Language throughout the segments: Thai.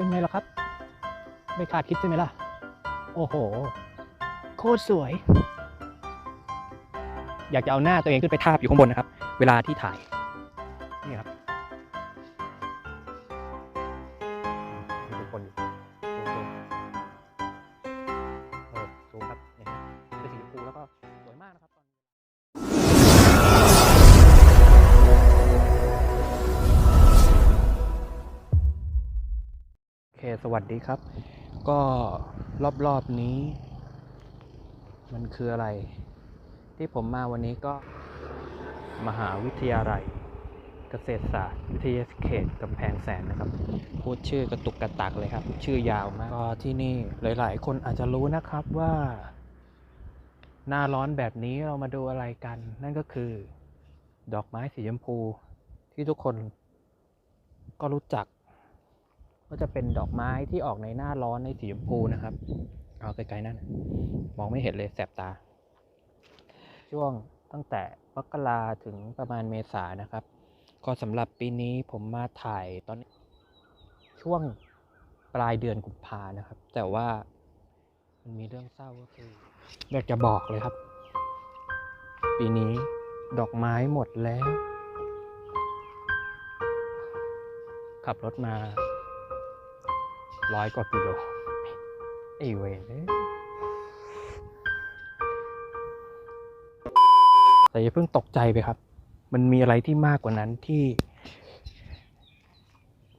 เป็นไงล่ะครับ ไม่คาดคิดใช่ไหมล่ะ โอ้โห โคตรสวย อยากจะเอาหน้าตัวเองขึ้นไปทาบอยู่ข้างบนนะครับ เวลาที่ถ่าย นี่ครับ สวัสดีครับ ก็รอบๆนี้ มันคืออะไร ที่ผมมาวันนี้ก็ มหาวิทยาลัย เกษตรศาสตร์วิทยาเขตกำแพงแสนนะครับ พูดชื่อกระตุกกระตักเลยครับ ชื่อยาวมากก็ที่นี่หลาย ๆ คนอาจจะรู้นะครับว่า หน้าร้อนแบบนี้เรามาดูอะไรกัน นั่นก็คือ ดอกไม้สีชมพูที่ทุกคนก็รู้จัก ก็จะเป็นดอกไม้ที่ออกในหน้าร้อนในสีชมพูนะครับ เอาไกลๆนั่น มองไม่เห็นเลยแสบตา ช่วงตั้งแต่มกราถึงประมาณเมษานะครับ ก็สำหรับปีนี้ผมมาถ่ายตอนช่วงปลายเดือนกุมภานะครับ แต่ว่ามันมีเรื่องเศร้าก็คืออยากจะบอกเลยครับ ปีนี้ดอกไม้หมดแล้ว ขับรถมา ร้อยกว่ากิโลไอเวนเอ้ยแต่อย่าเพิ่งตกใจไปครับ มันมีอะไรที่มากกว่านั้นที่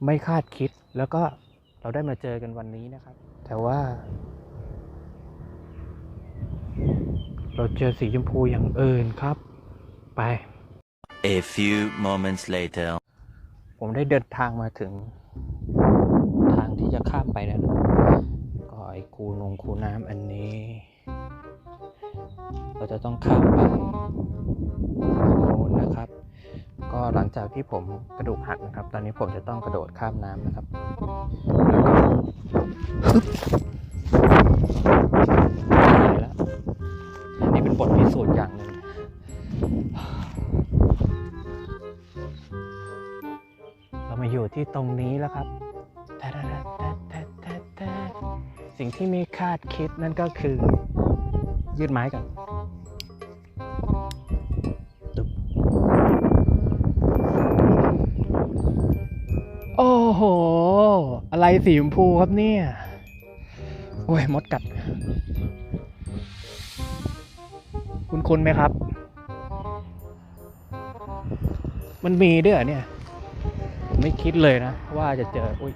ไม่คาดคิดแล้วก็เราได้มาเจอกันวันนี้นะครับ แต่ว่า เราเจอสีชมพูอย่างอื่นครับ ไป A few moments later. ผมได้เดินทางมาถึงทางที่จะข้ามไปแล้วนะก็ไอ้ คูน้ำอันนี้ เราจะต้องข้ามไปโน้นนะครับ ก็หลังจากที่ผมกระดูกหักนะครับ ตอนนี้ผมจะต้องกระโดดข้ามน้ำนะครับแล้วก็ฮึบตายแล้วนี่เป็นบทพิสูจน์อย่างหนึ่งเรามาอยู่ที่ตรงนี้แล้วครับ สิ่งที่ไม่คาดคิดนั่นก็คือยืดไม้กันตึบโอ้โห อะไรสีชมพูครับเนี่ย โอ้ย มดกัด คุณคุณไหมครับ มันมีด้วยเหรอเนี่ยผมไม่คิดเลยนะ ว่าจะเจอ อุ้ย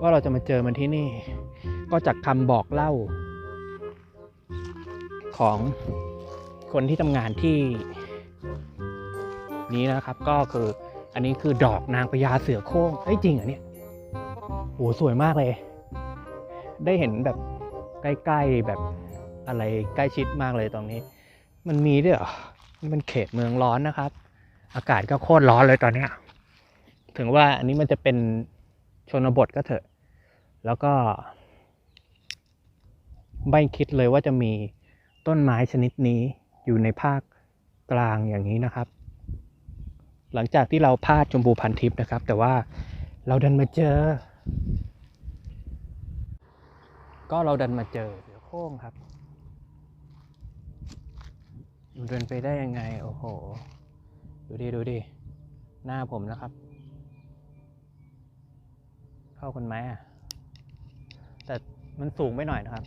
ว่าเราจะมาเจอมันที่นี่ ก็จากคำบอกเล่า ของคนที่ทำงานที่ นี้นะครับก็คืออันนี้คือดอกนางพญาเสือโคร่งเอ้ยจริงเหรอเนี่ยโหสวยมากเลย ได้เห็นแบบใกล้ๆแบบอะไรใกล้ชิดมากเลยตรงนี้ มันมีด้วยเหรอนี่มันเขตเมืองร้อนนะครับ อากาศก็โคตรร้อนเลยตอนเนี้ยถึงว่าอันนี้มันจะเป็น ชนบทก็เถอะ แล้วก็ ไม่คิดเลยว่าจะมีต้นไม้ชนิดนี้อยู่ในภาคกลางอย่างนี้นะครับ หลังจากที่เราพาดชมพูพันทิพย์นะครับ แต่ว่าเราดันมาเจอ ก็เราดันมาเจอเสือโคร่งครับเดินไปได้ยังไง โอ้โห ดูดิ ดูดิ หน้าผมนะครับ เข้าคนไหมอะแต่มันสูงไปหน่อยนะครับ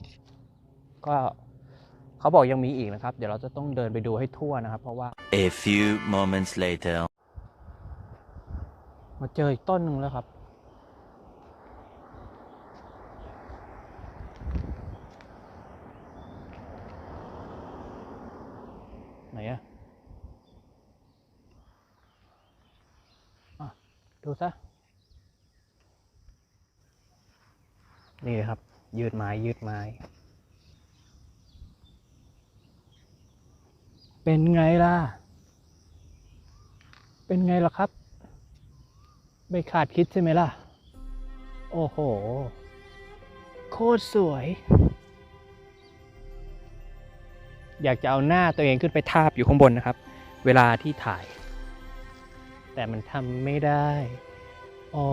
ก็เขาบอกยังมีอีกนะครับ เดี๋ยวเราจะต้องเดินไปดูให้ทั่วนะครับ เพราะว่า A few moments later. มาเจออีกต้นหนึ่งแล้วครับ ไหนอะอะดูซะ นี่เลยครับ ยืดไม้ยืดไม้ เป็นไงล่ะ เป็นไงล่ะครับ ไม่คาดคิดใช่ไหมล่ะ โอ้โห โคตรสวย อยากจะเอาหน้าตัวเองขึ้นไปทาบอยู่ข้างบนนะครับ เวลาที่ถ่าย แต่มันทำไม่ได้ อ๋อ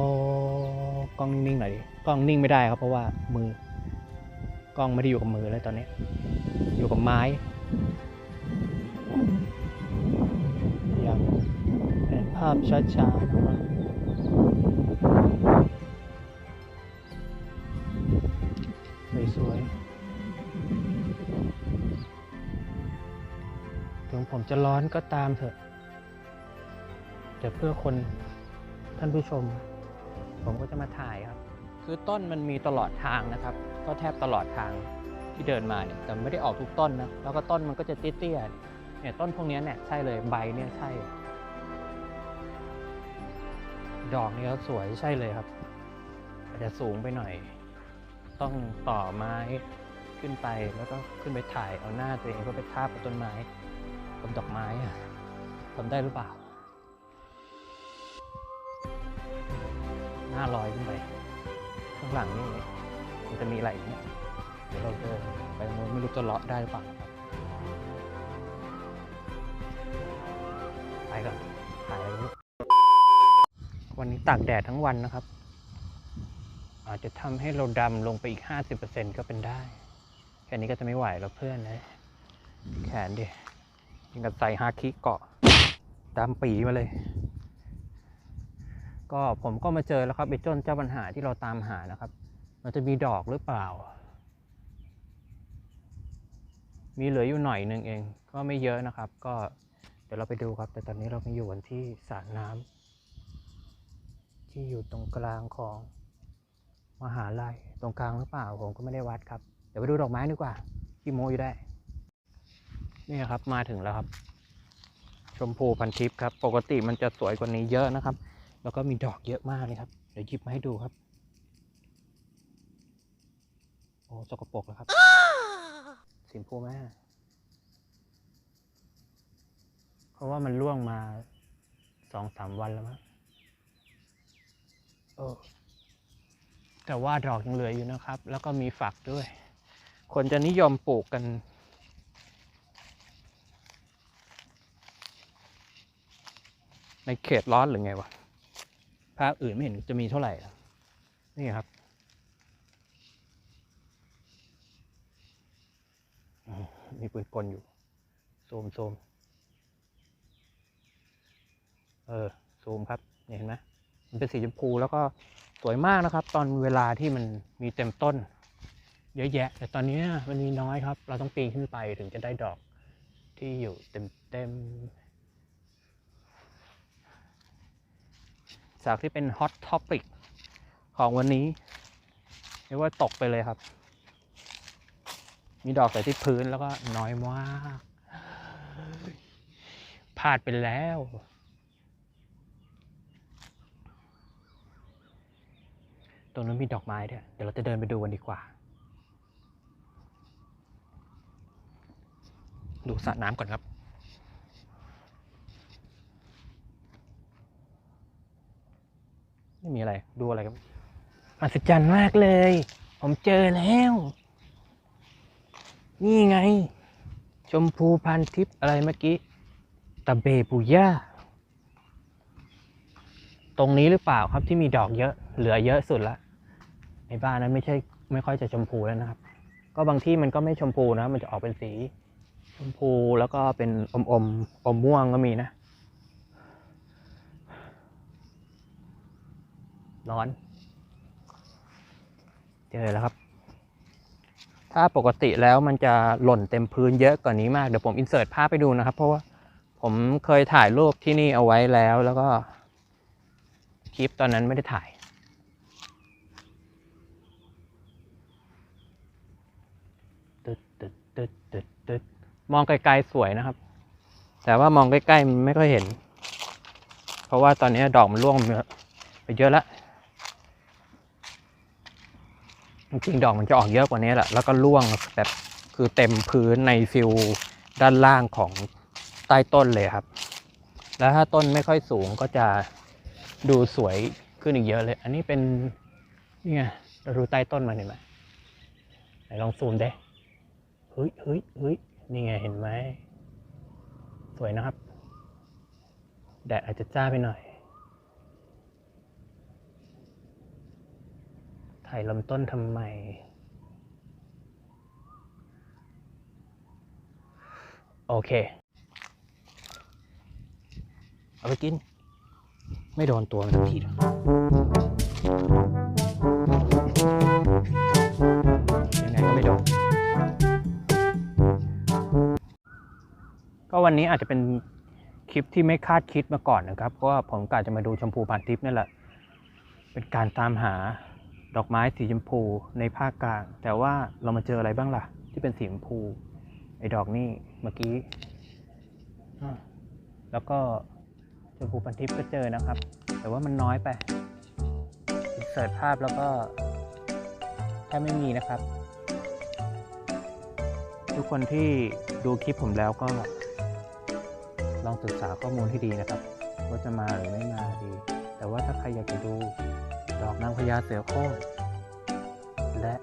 กล้องนิ่งๆหน่อยดิกล้องนิ่งไม่ได้ครับเพราะว่ามือกล้องไม่ได้อยู่กับมือเลยตอนนี้ อยู่กับไม้อย่างเป็นภาพช้าๆนะครับสวยๆถึงผมจะร้อนก็ตามเถอะ แต่เพื่อคนท่านผู้ชม ผมก็จะมาถ่ายครับ คือต้นมันมีตลอดทางนะครับ ก็แทบตลอดทางที่เดินมาเนี่ยแต่ไม่ได้ออกทุกต้นนะแล้วก็ต้นมันก็จะเตี้ยๆเนี่ยต้นพวกนี้เนี่ยใช่เลยใบเนี่ยใช่ ดอกนี่ก็สวยใช่เลยครับอาจจะสูงไปหน่อย ต้องต่อไม้ขึ้นไปแล้วก็ขึ้นไปถ่ายเอาหน้าตัวเองก็ไปทาบกับต้นไม้กับดอกไม้อะทำได้หรือเปล่า หน้าลอยขึ้นไป ข้างหลังนี่มันจะมีอะไรอีกเนี่ยเดี๋ยวเราเดินไปตรงนู้นไม่รู้จะเลาะได้หรือเปล่าครับไปก่อนถ่ายอะไรไม่รู้วันนี้ตากแดดทั้งวันนะครับ อาจจะทำให้เราดำลงไปอีก 50%ก็เป็นได้ แค่นี้ก็จะไม่ไหวแล้วเพื่อนนะแขนดิยังกับใส่ฮาคิเกาะดำปีมาเลย ก็ผมก็มาเจอแล้วครับไอ้ต้นเจ้าปัญหาที่เราตามหานะครับ มันจะมีดอกหรือเปล่า มีเหลืออยู่หน่อยหนึ่งเอง ก็ไม่เยอะนะครับ ก็เดี๋ยวเราไปดูครับ แต่ตอนนี้เรามาอยู่กันที่สระน้ำที่อยู่ตรงกลางของมหาลัยตรงกลางหรือเปล่าผมก็ไม่ได้วัดครับ เดี๋ยวไปดูดอกไม้ดีกว่าขี้โมอยู่ได้ นี่ครับมาถึงแล้วครับ ชมพูพันทิพย์ครับ ปกติมันจะสวยกว่านี้เยอะนะครับ แล้วก็มีดอกเยอะมากเลยครับ เดี๋ยวหยิบมาให้ดูครับ โอ้สกปรกแล้วครับสีชมพูแม่เพราะว่ามันร่วงมาสองสามวันแล้วมั้งเออแต่ว่าดอกยังเหลืออยู่นะครับ แล้วก็มีฝักด้วย คนจะนิยมปลูกกัน ในเขตร้อนหรือไงวะ ภาคอื่นไม่เห็นจะมีเท่าไหร่ นี่ครับมีปืนกลอยู่ซูมซูมเออซูมครับเนี่ยเห็นไหมมันเป็นสีชมพูแล้วก็สวยมากนะครับ ตอนเวลาที่มันมีเต็มต้น เยอะแยะ แต่ตอนนี้มันมีน้อยครับ เราต้องปีนขึ้นไปถึงจะได้ดอกที่อยู่เต็มเต็ม จากที่เป็นฮอตท็อปิกของวันนี้เรียกว่าตกไปเลยครับ มีดอกแต่ที่พื้นแล้วก็น้อยมากพลาดไปแล้ว ตรงนั้นมีดอกไม้ด้วยเดี๋ยวเราจะเดินไปดูกันดีกว่า ดูสระน้ำก่อนครับ ไม่มีอะไร ดูอะไรครับมหัศจรรย์มากเลย ผมเจอแล้ว นี่ไง ชมพูพันทิพย์อะไรเมื่อกี้ตะเบปุย่าตรงนี้หรือเปล่าครับที่มีดอกเยอะ เหลือเยอะสุดละในบ้านนั้นไม่ใช่ไม่ค่อยจะชมพูแล้วนะครับ ก็บางที่มันก็ไม่ชมพูนะ มันจะออกเป็นสี ชมพูแล้วก็เป็นอมอมอมม่วงก็มีนะ ร้อน เจอแล้วครับ ถ้าปกติแล้วมันจะหล่นเต็มพื้นเยอะกว่านี้มาก เดี๋ยวผมอินเสิร์ตภาพไปดูนะครับ เพราะว่าผมเคยถ่ายรูปที่นี่เอาไว้แล้วแล้วก็คลิปตอนนั้นไม่ได้ถ่ายตึดตึดตึดตึดตึดมองไกลๆสวยนะครับ แต่ว่ามองใกล้ๆมันไม่ค่อยเห็น เพราะว่าตอนนี้ดอกมันร่วงไปเยอะแล้ว จริงดอกมันจะออกเยอะกว่านี้แหละแล้วก็ร่วงแบบคือเต็มพื้นในฟิลด้านล่างของใต้ต้นเลยครับ แล้วถ้าต้นไม่ค่อยสูงก็จะดูสวยขึ้นอีกเยอะเลย อันนี้เป็นนี่ไงเราดูใต้ต้นมันเห็นไหมไหนลองซูมได้เฮ้ยเฮ้ยเฮ้ยนี่ไงเห็นไหมสวยนะครับ แดดอาจจะจ้าไปหน่อย ถ่ายลำต้นทำไม โอเค เอาไปกิน ไม่โดนตัวมันสักทีหรอยังไงก็ไม่โดน ก็วันนี้อาจจะเป็นคลิปที่ไม่คาดคิดมาก่อนนะครับ เพราะว่าผมกะจะมาดูชมพูพันทิพย์นี่แหละ เป็นการตามหา ดอกไม้สีชมพูในภาคกลาง แต่ว่าเรามาเจออะไรบ้างล่ะ ที่เป็นสีชมพู ไอ้ดอกนี่เมื่อกี้อ่าแล้วก็ชมพูพันทิพย์ก็เจอนะครับ แต่ว่ามันน้อยไปเสิร์ชภาพแล้วก็แทบไม่มีนะครับ ทุกคนที่ดูคลิปผมแล้วก็ ลองศึกษาข้อมูลให้ดีนะครับ ว่าจะมาหรือไม่มาดี แต่ว่าถ้าใครอยากจะดู ดอกนางพญาเสือโคร่งและ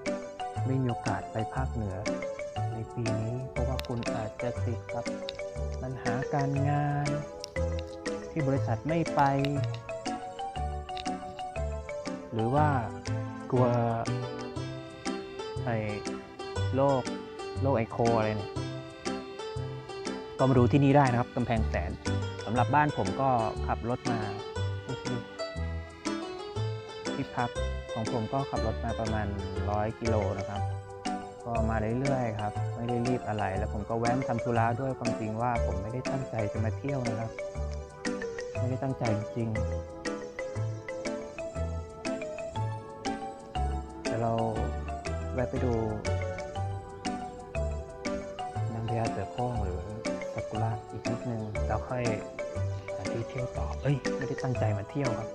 ไม่มีโอกาสไปภาคเหนือ ในปีนี้เพราะว่าคุณอาจจะติดกับปัญหาการงาน ที่บริษัทไม่ไป หรือว่ากลัวไอ้โรคโรคไอโคอะไรเนี่ยก็มาดูที่นี่ได้นะครับกำแพงแสนสำหรับบ้านผมก็ขับรถมา ที่พักของผมก็ขับรถมาประมาณ 100 กิโลนะครับ ก็มาเรื่อยๆครับ ไม่ได้รีบอะไร แล้วผมก็แวะมาทำธุระด้วยความจริงว่าผมไม่ได้ตั้งใจจะมาเที่ยวนะครับ ไม่ได้ตั้งใจจริงๆเดี๋ยวเราแวะไปดูนางพญาเสือโคร่งหรือซากุระอีกนิดนึงแล้วค่อยหาที่เที่ยวต่อเอ้ย ไม่ได้ตั้งใจมาเที่ยวครับ